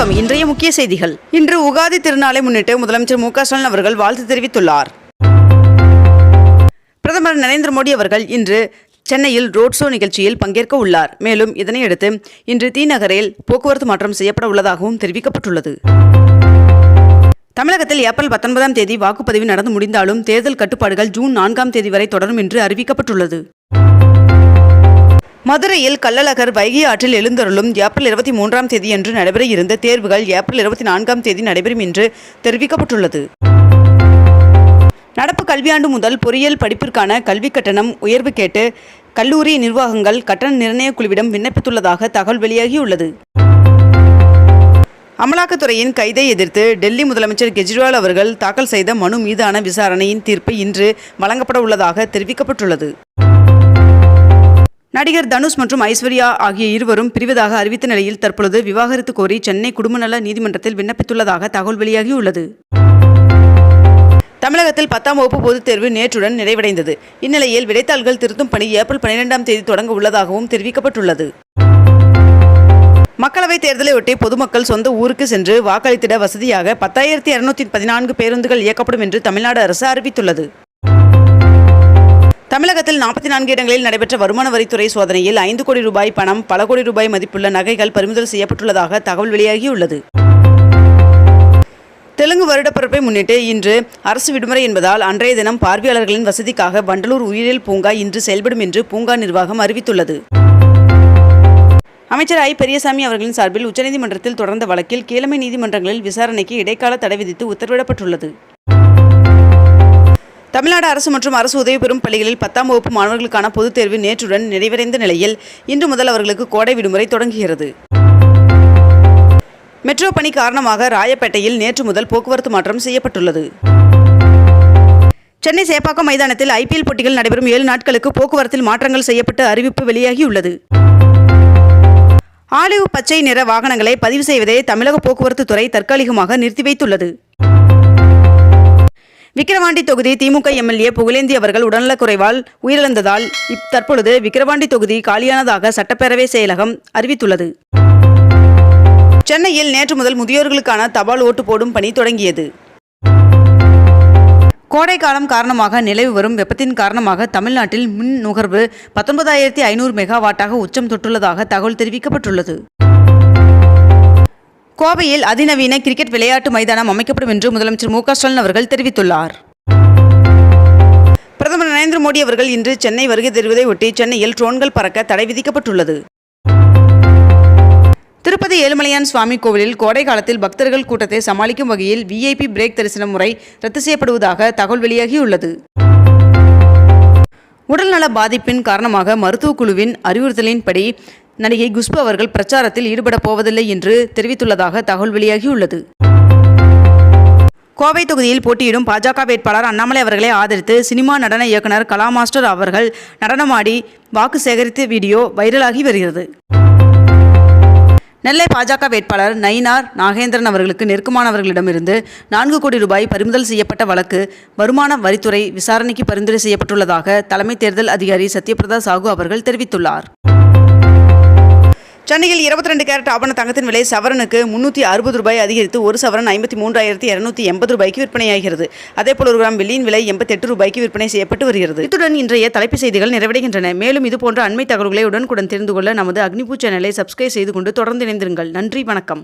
வணக்கம். இன்றைய முக்கிய செய்திகள். இன்று உகாதி திருநாளை முன்னிட்டு முதலமைச்சர் மு க ஸ்டாலின் அவர்கள் வாழ்த்து தெரிவித்துள்ளார். பிரதமர் நரேந்திர மோடி அவர்கள் இன்று சென்னையில் ரோட் ஷோ நிகழ்ச்சியில் பங்கேற்க உள்ளார். மேலும் இதனையடுத்து இன்று தீநகரில் போக்குவரத்து மாற்றம் செய்யப்பட உள்ளதாகவும் தெரிவிக்கப்பட்டுள்ளது. தமிழகத்தில் ஏப்ரல் பத்தொன்பதாம் தேதி வாக்குப்பதிவு நடந்து முடிந்தாலும் தேர்தல் கட்டுப்பாடுகள் ஜூன் நான்காம் தேதி வரை தொடரும் என்று அறிவிக்கப்பட்டுள்ளது. மதுரையில் கள்ளழகர் வைகை ஆற்றில் எழுந்தருளும் ஏப்ரல் இருபத்தி மூன்றாம் தேதியன்று நடைபெற இருந்த தேர்வுகள் ஏப்ரல் இருபத்தி நான்காம் தேதி நடைபெறும் என்று தெரிவிக்கப்பட்டுள்ளது. நடப்பு கல்வியாண்டு முதல் பொறியியல் படிப்பிற்கான கல்விக் கட்டணம் உயர்வு கேட்டு கல்லூரி நிர்வாகங்கள் கட்டண நிர்ணய குழுவிடம் விண்ணப்பித்துள்ளதாக தகவல் வெளியாகியுள்ளது. அமலாக்கத்துறையின் கைதை எதிர்த்து டெல்லி முதலமைச்சர் கெஜ்ரிவால் அவர்கள் தாக்கல் செய்த மனு மீதான விசாரணையின் தீர்ப்பு இன்று வழங்கப்பட உள்ளதாக தெரிவிக்கப்பட்டுள்ளது. நடிகர் தனுஷ் மற்றும் ஐஸ்வர்யா ஆகிய இருவரும் பிரிவதாக அறிவித்த நிலையில் தற்பொழுது விவாகரத்து கோரி சென்னை குடும்பநல நீதிமன்றத்தில் விண்ணப்பித்துள்ளதாக தகவல் வெளியாகியுள்ளது. தமிழகத்தில் பத்தாம் வகுப்பு பொதுத் தேர்வு நேற்றுடன் நிறைவடைந்தது. இந்நிலையில் விடைத்தாள்கள் திருத்தும் பணி ஏப்ரல் பனிரெண்டாம் தேதி தொடங்க உள்ளதாகவும் தெரிவிக்கப்பட்டுள்ளது. மக்களவைத் தேர்தலையொட்டி பொதுமக்கள் சொந்த ஊருக்கு சென்று வாக்களித்திட வசதியாக பத்தாயிரத்தி இருநூத்தி பதினான்கு பேருந்துகள் இயக்கப்படும் என்று தமிழ்நாடு அரசு அறிவித்துள்ளது. தமிழகத்தில் நாற்பத்தி நான்கு இடங்களில் நடைபெற்ற வருமான வரித்துறை சோதனையில் ஐந்து கோடி ரூபாய் பணம் பல கோடி ரூபாய் மதிப்புள்ள நகைகள் பறிமுதல் செய்யப்பட்டுள்ளதாக தகவல் வெளியாகியுள்ளது. தெலுங்கு வருடப்பிறப்பை முன்னிட்டு இன்று அரசு விடுமுறை என்பதால் அன்றைய தினம் பார்வையாளர்களின் வசதிக்காக வண்டலூர் உயிரியல் பூங்கா இன்று செயல்படும் என்று பூங்கா நிர்வாகம் அறிவித்துள்ளது. அமைச்சர் ஐ. பெரியசாமி அவர்களின் சார்பில் உச்சநீதிமன்றத்தில் தொடர்ந்த வழக்கில் கீழமை நீதிமன்றங்களில் விசாரணைக்கு இடைக்கால தடை விதித்து உத்தரவிடப்பட்டுள்ளது. தமிழ்நாடு அரசு மற்றும் அரசு உதவி பெறும் பள்ளிகளில் பத்தாம் வகுப்பு மாணவர்களுக்கான பொதுத் தேர்வு நேற்றுடன் நிறைவடைந்த நிலையில் இன்று முதல் அவர்களுக்கு கோடை விடுமுறை தொடங்குகிறது. மெட்ரோ பணி காரணமாக ராயப்பேட்டையில் நேற்று முதல் போக்குவரத்து மாற்றம் செய்யப்பட்டுள்ளது. சென்னை சேப்பாக்கம் மைதானத்தில் ஐபிஎல் போட்டிகள் நடைபெறும் ஏழு நாட்களுக்கு போக்குவரத்தில் மாற்றங்கள் செய்யப்பட்டு அறிவிப்பு வெளியாகியுள்ளது. ஆலிவ் பச்சை நிற வாகனங்களை பதிவு செய்வதை தமிழக போக்குவரத்து துறை தற்காலிகமாக நிறுத்தி வைத்துள்ளது. விக்கிரவாண்டி தொகுதி திமுக எம்எல்ஏ புகழேந்தி அவர்கள் உடல்நலக்குறைவால் உயிரிழந்ததால் தற்பொழுது விக்கிரவாண்டி தொகுதி காலியானதாக சட்டப்பேரவை செயலகம் அறிவித்துள்ளது. சென்னையில் நேற்று முதல் முதியோர்களுக்கான தபால் ஓட்டு போடும் பணி தொடங்கியது. கோடைக்காலம் காரணமாக நிலவி வரும் வெப்பத்தின் காரணமாக தமிழ்நாட்டில் மின் நுகர்வு பத்தொன்பதாயிரத்தி ஐநூறு மெகாவாட்டாக உச்சம் தொட்டுள்ளதாக தகவல் தெரிவிக்கப்பட்டுள்ளது. கோவையில் அதிநவீன கிரிக்கெட் விளையாட்டு மைதானம் அமைக்கப்படும் என்று முதலமைச்சர் மு ஸ்டாலின் அவர்கள் தெரிவித்துள்ளார். பிரதமர் நரேந்திர மோடி அவர்கள் இன்று சென்னை வருகை தருவதை ஒட்டி சென்னையில் ட்ரோன்கள் பறக்க தடை விதிக்கப்பட்டுள்ளது. திருப்பதி ஏழுமலையான் சுவாமி கோவிலில் கோடை காலத்தில் பக்தர்கள் கூட்டத்தை சமாளிக்கும் வகையில் விஐபி பிரேக் தரிசன முறை ரத்து செய்யப்படுவதாக தகவல் வெளியாகியுள்ளது. உடல்நல பாதிப்பின் காரணமாக மருத்துவக் குழுவின் அறிவுறுத்தலின்படி நடிகை குஷ்பு அவர்கள் பிரச்சாரத்தில் ஈடுபட போவதில்லை என்று தெரிவித்துள்ளதாக தகவல் வெளியாகியுள்ளது. கோவை தொகுதியில் போட்டியிடும் பாஜக வேட்பாளர் அண்ணாமலை அவர்களை ஆதரித்து சினிமா நடன இயக்குனர் கலா மாஸ்டர் அவர்கள் நடனமாடி வாக்கு சேகரித்த வீடியோ வைரலாகி வருகிறது. நெல்லை பாஜக வேட்பாளர் நயினார் நாகேந்திரன் அவர்களுக்கு நெருக்கமானவர்களிடமிருந்து நான்கு கோடி ரூபாய் பறிமுதல் செய்யப்பட்ட வழக்கு வருமான வரித்துறை விசாரணைக்கு பரிந்துரை செய்யப்பட்டுள்ளதாக தலைமை தேர்தல் அதிகாரி சத்யபிரதா சாகு அவர்கள் தெரிவித்துள்ளார். சென்னையில் இருபத்தி ரெண்டு கேரட் ஆபண தங்கத்தின் விலை சவரனுக்கு முன்னூற்றி அறுபது ரூபாய் அதிகரித்து ஒரு சவரன் ஐம்பத்தி மூன்றாயிரத்தி இரநூத்தி எண்பது ரூபாய்க்கு விற்பனையாகிறது. அதேபோல் ஒரு கிராம் வெள்ளியின் விலை எண்பத்தெட்டு ரூபாய்க்கு விற்பனை செய்யப்பட்டு வருகிறது. இத்துடன் இன்றைய தலைப்பு செய்திகள் நிறைவடைகின்றன. மேலும் இதுபோன்ற அண்மை தகவல்களை உடனுக்குடன் தெரிந்து கொள்ள நமது அக்னிபூ சேனலை சப்ஸ்கிரைப் செய்து கொண்டு தொடர்ந்து இணைந்திருங்கள். நன்றி வணக்கம்.